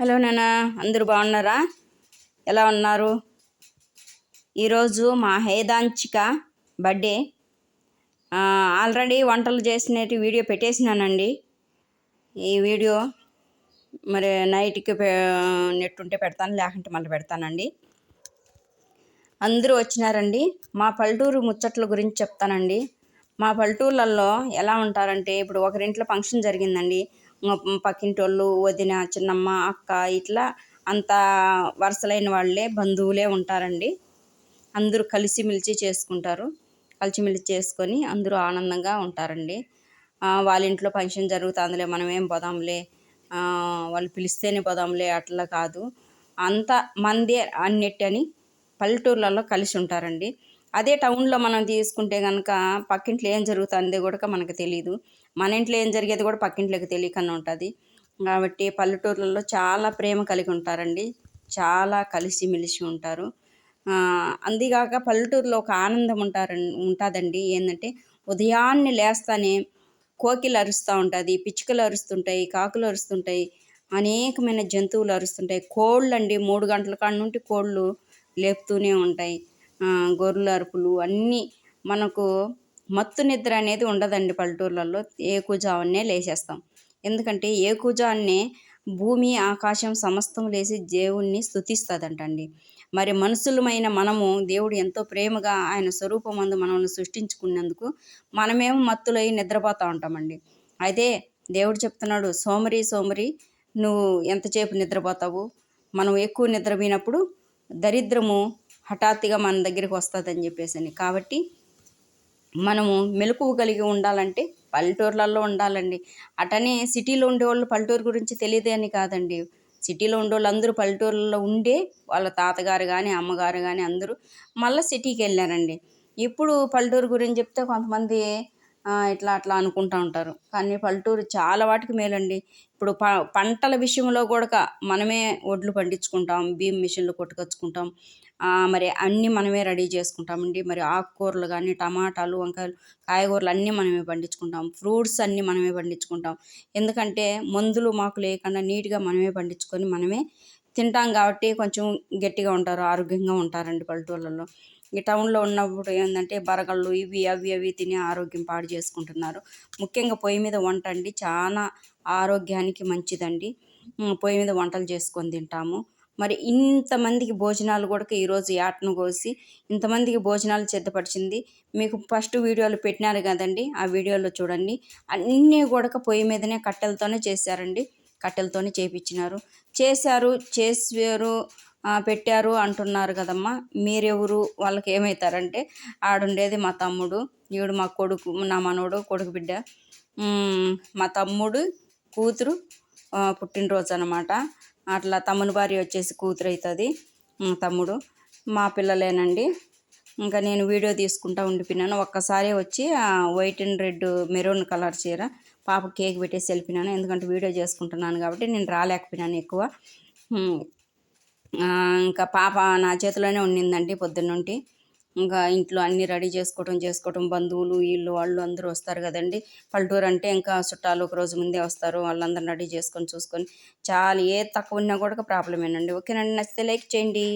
Hello నాన్న అందరూ బాగున్నారా? ఎలా ఉన్నారు? ఈరోజు మా హేదాంచిక బర్త్డే. ఆల్రెడీ వంటలు చేసినట్టు వీడియో పెట్టేసినానండి. ఈ వీడియో మరి నైట్కి నెట్ ఉంటే పెడతాను లేకుంటే మళ్ళీ పెడతానండి. అందరూ వచ్చినారండి. మా పల్లెటూరు ముచ్చట్ల గురించి చెప్తానండి. మా పల్లెటూర్లలో ఎలా ఉంటారంటే ఇప్పుడు ఒకరింట్లో ఫంక్షన్ జరిగిందండి. పక్కింటోళ్ళు వదిన చిన్నమ్మ అక్క ఇట్లా అంత వరుసలైన వాళ్ళే బంధువులే ఉంటారండి. అందరూ కలిసిమెలిసి చేసుకుంటారు. కలిసిమెలిసి చేసుకొని అందరూ ఆనందంగా ఉంటారండి. వాళ్ళ ఇంట్లో ఫంక్షన్ జరుగుతుందిలే మనం ఏం పోదాంలే. వాళ్ళు పిలిస్తేనే పోదాంలే అట్లా కాదు. అంత మందే అన్నిటి పల్లెటూర్లలో కలిసి ఉంటారండి. అదే టౌన్లో మనం తీసుకుంటే కనుక పక్కింట్లో ఏం జరుగుతుంది కూడా మనకు తెలియదు మన ఇంట్లో ఏం జరిగేది కూడా పక్కింట్లోకి తెలియకుండా ఉంటుంది. కాబట్టి పల్లెటూర్లలో చాలా ప్రేమ కలిగి ఉంటారండి. చాలా కలిసిమెలిసి ఉంటారు. అంతేగాక పల్లెటూరులో ఒక ఆనందం ఉంటారు ఉంటుందండి. ఏంటంటే ఉదయాన్నే లేస్తానే కోకిలు అరుస్తూ ఉంటుంది పిచ్చుకలు అరుస్తుంటాయి కాకులు అరుస్తుంటాయి అనేకమైన జంతువులు అరుస్తుంటాయి. కోళ్ళు అండి మూడు గంటల కాడ నుండి కోళ్ళు లేపుతూనే ఉంటాయి. గొర్రెల అరుపులు అన్నీ మనకు మత్తు నిద్ర అనేది ఉండదండి పల్లెటూర్లలో. ఏకుజావన్నే లేచేస్తాం. ఎందుకంటే ఏకుజాన్నే భూమి ఆకాశం సమస్తం లేచి దేవుణ్ణి స్థుతిస్తుందంటండి మరి మనుషులమైన మనము దేవుడు ఎంతో ప్రేమగా ఆయన స్వరూపమందు మనల్ని సృష్టించుకున్నందుకు మనమేమో మత్తులై నిద్రపోతూ ఉంటామండి. అయితే దేవుడు చెప్తున్నాడు సోమరి సోమరి నువ్వు ఎంతసేపు నిద్రపోతావు? మనం ఎక్కువ నిద్రపోయినప్పుడు దరిద్రము హఠాత్తుగా మన దగ్గరికి వస్తుందని చెప్పేసి కాబట్టి మనము మెలకువ కలిగి ఉండాలంటే పల్లెటూర్లలో ఉండాలండి. అటనే సిటీలో ఉండేవాళ్ళు పల్లెటూరు గురించి తెలియదు అని కాదండి. సిటీలో ఉండేవాళ్ళు అందరూ పల్లెటూర్లలో ఉండే వాళ్ళ తాతగారు కానీ అమ్మగారు కానీ అందరూ మళ్ళీ సిటీకి వెళ్ళారండి. ఇప్పుడు పల్లెటూరు గురించి చెప్తే కొంతమంది ఇట్లా అట్లా అనుకుంటూ ఉంటారు. కానీ పల్లెటూరు చాలా వాటికి మేలండి. ఇప్పుడు ప పంటల విషయంలో కూడా మనమే ఒడ్లు పండించుకుంటాం బియ్యం మిషన్లు కొట్టుకొచ్చుకుంటాం. మరి అన్నీ మనమే రెడీ చేసుకుంటామండి. మరి ఆకుకూరలు కానీ టమాటాలు వంకాయలు కాయగూరలు అన్నీ మనమే పండించుకుంటాం. ఫ్రూట్స్ అన్నీ మనమే పండించుకుంటాం. ఎందుకంటే మందులు మాకు లేకుండా నీట్గా మనమే పండించుకొని మనమే తింటాం కాబట్టి కొంచెం గట్టిగా ఉంటారు ఆరోగ్యంగా ఉంటారండి పల్లెటూళ్ళలో ఈ టౌన్లో ఉన్నప్పుడు ఏంటంటే బరగళ్ళు ఇవి అవి అవి తిని ఆరోగ్యం పాడు చేసుకుంటున్నారు. ముఖ్యంగా పొయ్యి మీద వంట అండి చాలా ఆరోగ్యానికి మంచిదండి. పొయ్యి మీద వంటలు చేసుకొని తింటాము. మరి ఇంతమందికి భోజనాలు కూడా ఈరోజు యాటను కోసి ఇంతమందికి భోజనాలు సిద్ధపరిచింది. మీకు ఫస్ట్ వీడియోలు పెట్టినారు కదండి ఆ వీడియోలో చూడండి. అన్నీ కూడా పొయ్యి మీదనే కట్టెలతోనే చేశారండి. కట్టెలతోనే చేపించినారు. చేశారు చేసారు పెట్టారు అంటున్నారు కదమ్మా. మీరెవరు? వాళ్ళకి ఏమవుతారంటే ఆడుండేది మా తమ్ముడు ఈవిడు మా కొడుకు నా మనవడు కొడుకు బిడ్డ. మా తమ్ముడు కూతురు పుట్టినరోజు అనమాట అట్లా తమ్ముని భార్య వచ్చేసి కూతురు అవుతుంది తమ్ముడు. మా పిల్లలేనండి. ఇంకా నేను వీడియో తీసుకుంటా ఉండిపోయినాను. ఒక్కసారి వచ్చి white and red maroon colour చీర పాప కేక్ పెట్టేసి వెళ్ళిపోయినాను. ఎందుకంటే వీడియో చేసుకుంటున్నాను కాబట్టి నేను రాలేకపోయినాను ఎక్కువ. ఇంకా పాప నా చేతిలోనే ఉండిందండి పొద్దున్నుంటి ఇంకా ఇంట్లో అన్నీ రెడీ చేసుకోవటం చేసుకోవటం బంధువులు వీళ్ళు వాళ్ళు అందరూ వస్తారు కదండి. పల్లెటూరు అంటే ఇంకా చుట్టాలు ఒక రోజు ముందే వస్తారు వాళ్ళందరూ రెడీ చేసుకొని చూసుకొని. చాలా ఏ తక్కువ ఉన్నా కూడా ప్రాబ్లమేనండి. ఓకేనండి నచ్చితే లైక్ చేయండి.